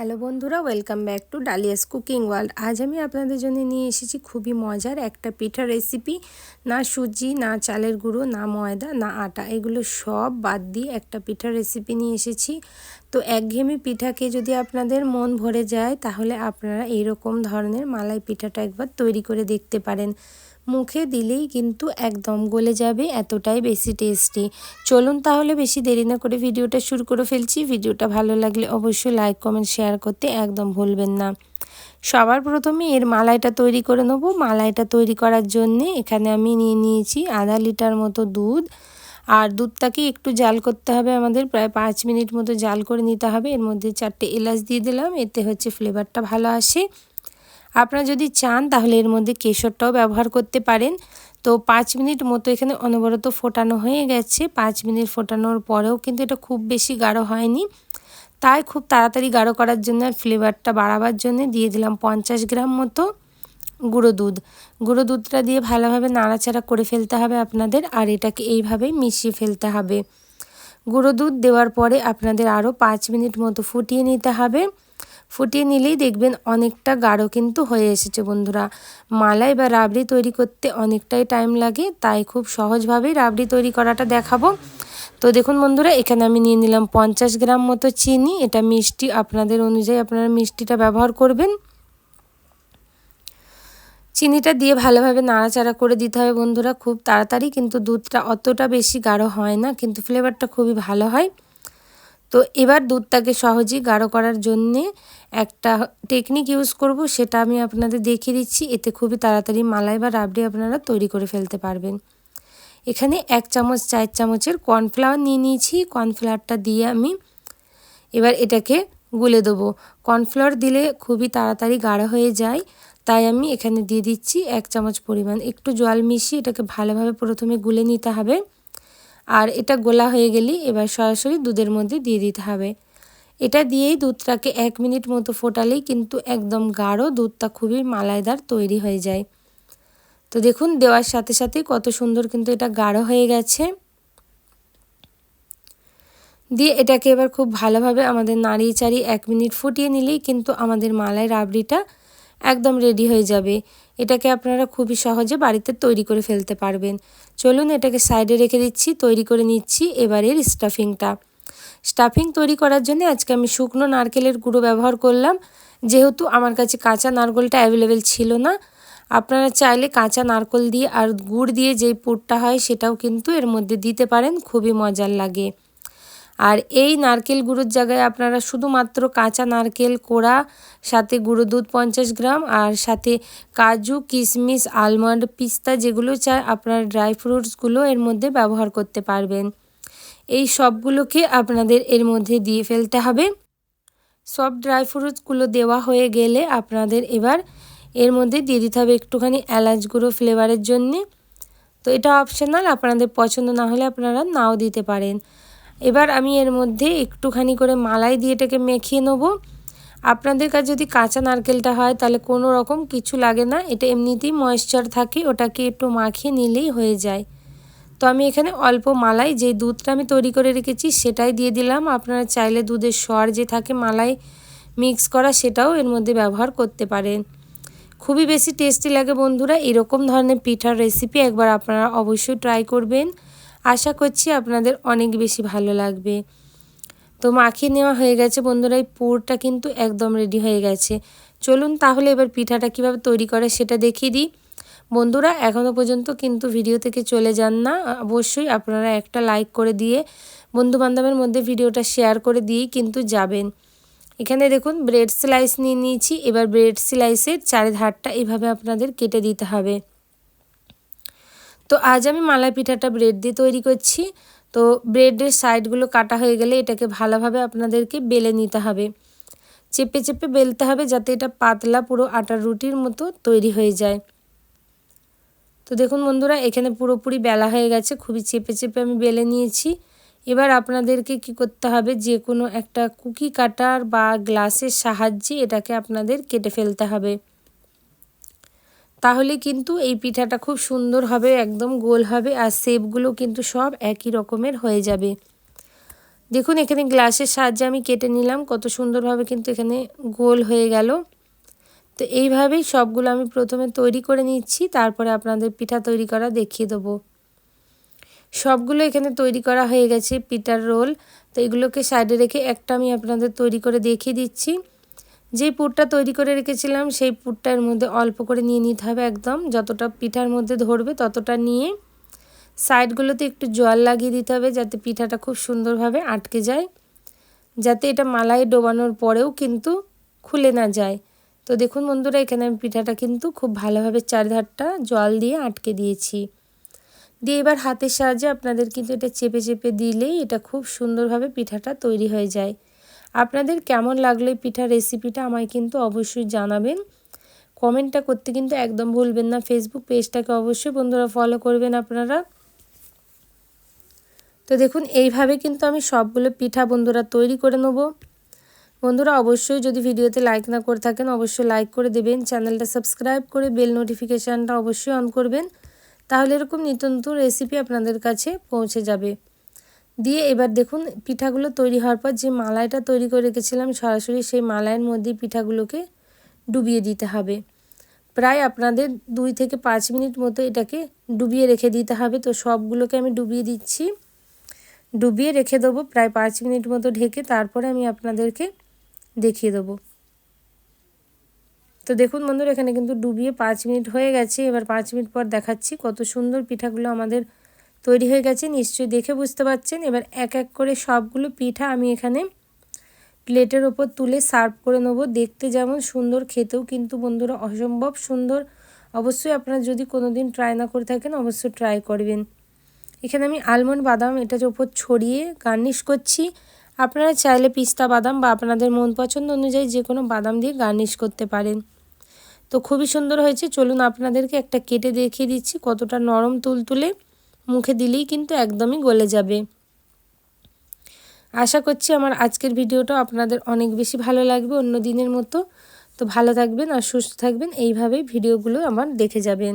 Hello বন্ধুরা, welcome back to Dalia's cooking world. আজ আমি আপনাদের জন্য নিয়ে এসেছি খুবই মজার একটা পিঠা রেসিপি। না সুজি, না চালের গুঁড়ো, না ময়দা, না আটা, এগুলো সব বাদ দিয়ে একটা পিঠা রেসিপি নিয়ে এসেছি। তো একঘেয়েমি পিঠাকে যদি আপনাদের মন ভরে যায়, তাহলে আপনারা এইরকম ধরনের মালাই পিঠাটা একবার তৈরি করে দেখতে পারেন। মুখে দিলেই কিন্তু একদম গলে যাবে, এতটাই বেশি টেস্টি চলুন তাহলে বেশি দেরি না করে ভিডিওটা শুরু করে ফেলছি। ভিডিওটা ভালো লাগলে অবশ্যই লাইক কমেন্ট শেয়ার করতে একদম ভুলবেন না। সবার প্রথমে এর মালাইটা তৈরি করে নেব। মালাইটা তৈরি করার জন্যে এখানে আমি নিয়ে নিয়েছি আধা লিটার মতো দুধ। আর দুধটাকে একটু জাল করতে হবে আমাদের, প্রায় পাঁচ মিনিট মতো জাল করে নিতে হবে। এর মধ্যে চারটে এলাচ দিয়ে দিলাম, এতে হচ্ছে ফ্লেভারটা ভালো আসে। আপনারা যদি চান, তাহলে এর মধ্যে কেশরটাও ব্যবহার করতে পারেন। তো পাঁচ মিনিট মতো এখানে অনবরত ফোটানো হয়ে গেছে। পাঁচ মিনিট ফোটানোর পরেও কিন্তু এটা খুব বেশি গাঢ় হয়নি। তাই খুব তাড়াতাড়ি গাঢ় করার জন্য আর ফ্লেভারটা বাড়াবার জন্য দিয়ে দিলাম পঞ্চাশ গ্রাম মতো গুঁড়ো দুধ। গুঁড়ো দুধটা দিয়ে ভালোভাবে নাড়াচাড়া করে ফেলতে হবে আপনাদের, আর এটাকে এইভাবেই মিশিয়ে ফেলতে হবে। গুঁড়ো দুধ দেওয়ার পরে আপনাদের আরও পাঁচ মিনিট মতো ফুটিয়ে নিতে হবে। ফুটিয়ে নিলেই দেখবেন অনেকটা গাঢ় কিন্তু হয়ে এসেছে বন্ধুরা। মালাই বা রাবড়ি তৈরি করতে অনেকটাই টাইম লাগে, তাই খুব সহজভাবেই রাবড়ি তৈরি করাটা দেখাবো। তো দেখুন বন্ধুরা, এখানে আমি নিয়ে নিলাম পঞ্চাশ গ্রাম মতো চিনি, এটা মিষ্টি আপনাদের অনুযায়ী আপনারা মিষ্টিটা ব্যবহার করবেন। চিনিটা দিয়ে ভালোভাবে নাড়াচাড়া করে দিতে হবে বন্ধুরা, খুব তাড়াতাড়ি, কিন্তু দুধটা অতটা বেশি গাঢ় হয় না, কিন্তু ফ্লেভারটা খুবই ভালো হয়। তো এবার দুধটাকে সহজেই গাঢ় করার জন্যে একটা টেকনিক ইউজ করব, সেটা আমি আপনাদের দেখিয়ে দিচ্ছি। এতে খুবই তাড়াতাড়ি মালাই বা রাবড়ি আপনারা তৈরি করে ফেলতে পারবেন। এখানে এক চামচ, চার চামচের কর্নফ্লাওয়ার নিয়ে নিয়েছি। কর্নফ্লাওয়ারটা দিয়ে আমি এবার এটাকে গুলে দেবো। কর্নফ্লাওয়ার দিলে খুবই তাড়াতাড়ি গাঢ় হয়ে যায়। তাই আমি এখানে দিয়ে দিচ্ছি এক চামচ পরিমাণ। একটু জল মিশিয়ে এটাকে ভালোভাবে প্রথমে গুলে নিতে হবে। আর এটা গোলা হয়ে গেলেই এবার সরাসরি দুধের মধ্যে দিয়ে দিতে হবে। এটা দিয়েই দুধটাকে এক মিনিট মতো ফোটালেই কিন্তু একদম গাঢ় দুধটা খুবই মালাইদার তৈরি হয়ে যায়। তো দেখুন, দেওয়ার সাথে সাথে কত সুন্দর কিন্তু এটা গাঢ় হয়ে গেছে। দিয়ে এটাকে এবার খুব ভালোভাবে আমাদের নাড়িয়ে চাড়িয়ে এক মিনিট ফুটিয়ে নিলেই কিন্তু আমাদের মালাই রাবড়িটা একদম রেডি হয়ে যাবে। এটাকে আপনারা খুবই সহজে বাড়িতে তৈরি করে ফেলতে পারবেন। চলুন এটাকে সাইডে রেখে দিচ্ছি, তৈরি করে নিচ্ছি এবারের স্টাফিংটা স্টাফিং তৈরি করার জন্য আজকে আমি শুকনো নারকেলের গুঁড়ো ব্যবহার করলাম। যেহেতু আমার কাছে কাঁচা নারকেলটা অ্যাভেলেবেল ছিল না, আপনারা চাইলে কাঁচা নারকেল দিয়ে আর গুড় দিয়ে যেই পুরটা হয় সেটাও কিন্তু এর মধ্যে দিতে পারেন, খুবই মজার লাগে। আর এই নারকেল গুঁড়োর জায়গায় আপনারা শুধুমাত্র কাঁচা নারকেল, কোড়া, সাথে গুঁড়ো দুধ পঞ্চাশ গ্রাম, আর সাথে কাজু, কিশমিশ, আলমন্ড পিস্তা যেগুলো চায় আপনার ড্রাই ফ্রুটসগুলো এর মধ্যে ব্যবহার করতে পারবেন। এই সবগুলোকে আপনাদের এর মধ্যে দিয়ে ফেলতে হবে। সব ড্রাই ফ্রুটসগুলো দেওয়া হয়ে গেলে আপনাদের এবার এর মধ্যে দিয়ে দিতে হবে একটুখানি এলাচ গুঁড়ো ফ্লেভারের জন্যে। তো এটা অপশনাল আপনাদের পছন্দ না হলে আপনারা নাও দিতে পারেন। এবার আমি এর মধ্যে একটুখানি করে মালাই দিয়ে এটাকে মেখিয়ে নেব। আপনাদের কাছে যদি কাঁচা নারকেলটা হয়, তাহলে কোনো রকম কিছু লাগে না। এটা এমনিতেই ময়েশ্চার থাকে, ওটাকে একটু মাখিয়ে নিলেই হয়ে যায়। তো আমি এখানে অল্প মালাই যে দুধটা আমি তৈরি করে রেখেছি, সেটাই দিয়ে দিলাম। আপনারা চাইলে দুধের স্বর যে থাকে মালাই মিক্স করা, সেটাও এর মধ্যে ব্যবহার করতে পারেন। খুবই বেশি টেস্টি লাগে বন্ধুরা। এরকম ধরনের পিঠার রেসিপি একবার আপনারা অবশ্যই ট্রাই করবেন। আশা করছি আপনাদের অনেক বেশি ভালো লাগবে। তো মাখিয়ে নেওয়া হয়ে গেছে বন্ধুরা, এই পুরটা কিন্তু একদম রেডি হয়ে গেছে। চলুন তাহলে এবার পিঠাটা কীভাবে তৈরি করে সেটা দেখিয়ে দিই। বন্ধুরা এখনও পর্যন্ত কিন্তু ভিডিও থেকে চলে যান না। অবশ্যই আপনারা একটা লাইক করে দিয়ে বন্ধুবান্ধবের মধ্যে ভিডিওটা শেয়ার করে দিয়েই কিন্তু যাবেন। এখানে দেখুন ব্রেড স্লাইস নিয়ে নিয়েছি। এবার ব্রেড স্লাইসের চারিধারটা এভাবে আপনাদের কেটে দিতে হবে। তো আজ আমি মালাই পিঠাটা ব্রেড দিয়ে তৈরি করছি। তো ব্রেডের সাইডগুলো কাটা হয়ে গেলে এটাকে ভালোভাবে আপনাদেরকে বেলে নিতে হবে। চেপে চেপে বেলতে হবে যাতে এটা পাতলা পুরো আটার রুটির মতো তৈরি হয়ে যায়। তো দেখুন বন্ধুরা, এখানে পুরোপুরি বেলা হয়ে গেছে, খুবই চেপে চেপে আমি বেলে নিয়েছি। এবার আপনাদেরকে কি করতে হবে, যে কোনো একটা কুকি কাটার বা গ্লাসের সাহায্যে এটাকে আপনাদের কেটে ফেলতে হবে। তাহলে কিন্তু এই পিঠাটা খুব সুন্দর হবে, একদম গোল হবে আর শেপগুলো কিন্তু সব একই রকমের হয়ে যাবে। দেখুন, এখানে গ্লাসের সাহায্যে আমি কেটে নিলাম, কত সুন্দরভাবে কিন্তু এখানে গোল হয়ে গেল। তো এইভাবেই সবগুলো আমি প্রথমে তৈরি করে নিচ্ছি, তারপরে আপনাদের পিঠা তৈরি করা দেখিয়ে দেবো। সবগুলো এখানে তৈরি করা হয়ে গেছে পিঠার রোল। তো এগুলোকে সাইডে রেখে একটা আমি আপনাদের তৈরি করে দেখিয়ে দিচ্ছি। যেই পুরটা তৈরি করে রেখেছিলাম, সেই পুরটা এর মধ্যে অল্প করে নিয়ে নিতে হবে একদম। যতটা পিঠার মধ্যে ধরবে ততটা নিয়ে সাইডগুলোতে একটু জল লাগিয়ে দিতে হবে যাতে পিঠাটা খুব সুন্দরভাবে আটকে যায়। যাতে এটা মালাই ডোবানোর পরেও কিন্তু খুলে না যায়। তো দেখুন বন্ধুরা, এখানে আমি পিঠাটা কিন্তু খুব ভালোভাবে চারধারটা জল দিয়ে আটকে দিয়েছি। দিয়ে এবার হাতের সাহায্যে আপনাদের কিন্তু এটা চেপে চেপে দিলেই এটা খুব সুন্দরভাবে পিঠাটা তৈরি হয়ে যায়। আপনাদের কেমন লাগল পিঠা রেসিপিটা আমায় কিন্তু অবশ্যই জানাবেন। কমেন্টটা করতে কিন্তু একদম ভুলবেন না। ফেসবুক পেজটাকে অবশ্যই বন্ধুরা ফলো করবেন আপনারা। তো দেখুন, এইভাবে কিন্তু আমি সবগুলো পিঠা বন্ধুরা তৈরি করে নেব। বন্ধুরা অবশ্যই যদি ভিডিওতে লাইক না করে থাকেন, অবশ্যই লাইক করে দেবেন। চ্যানেলটা সাবস্ক্রাইব করে বেল নোটিফিকেশানটা অবশ্যই অন করবেন। তাহলে এরকম নিত্য নতুন রেসিপি আপনাদের কাছে পৌঁছে যাবে। দিয়ে এবার দেখুন পিঠাগুলো তৈরি হওয়ার পর যে মালাইটা তৈরি করে রেখেছিলাম, সরাসরি সেই মালাইয়ের মধ্যে পিঠাগুলোকে ডুবিয়ে দিতে হবে। প্রায় আপনাদের দুই থেকে পাঁচ মিনিট মতো এটাকে ডুবিয়ে রেখে দিতে হবে। তো সবগুলোকে আমি ডুবিয়ে দিচ্ছি। ডুবিয়ে রেখে দেবো প্রায় পাঁচ মিনিট মতো ঢেকে তারপরে আমি আপনাদেরকে দেখিয়ে দেবো। তো দেখুন বন্ধুরা, এখানে কিন্তু ডুবিয়ে পাঁচ মিনিট হয়ে গেছে। এবার পাঁচ মিনিট পর দেখাচ্ছি কত সুন্দর পিঠাগুলো আমাদের তৈরি হয়ে গেছে, নিশ্চয়ই দেখে বুঝতে পারছেন। এবার এক এক করে সবগুলো পিঠা আমি এখানে প্লেটের ওপর তুলে সার্ভ করে নেব। দেখতে যেমন সুন্দর, খেতেও কিন্তু বন্ধুরা অসম্ভব সুন্দর। অবশ্যই আপনারা যদি কোনো দিন ট্রাই না করে থাকেন, অবশ্যই ট্রাই করবেন। এখানে আমি আলমন্ড বাদাম এটার ওপর ছড়িয়ে গার্নিশ করছি। আপনারা চাইলে পিস্তা বাদাম বা আপনাদের মন পছন্দ অনুযায়ী যে কোনো বাদাম দিয়ে গার্নিশ করতে পারেন। তো খুবই সুন্দর হয়েছে। চলুন আপনাদেরকে একটা কেটে দেখিয়ে দিচ্ছি কতটা নরম তুলতুলে। মুখে দিলেই কিন্তু একদমই গলে যাবে। আশা করছি আমার আজকের ভিডিওটা আপনাদের অনেক বেশি ভালো লাগবে অন্য দিনের মতো। তো ভালো থাকবেন আর সুস্থ থাকবেন, এইভাবেই ভিডিওগুলো আমার দেখে যাবেন।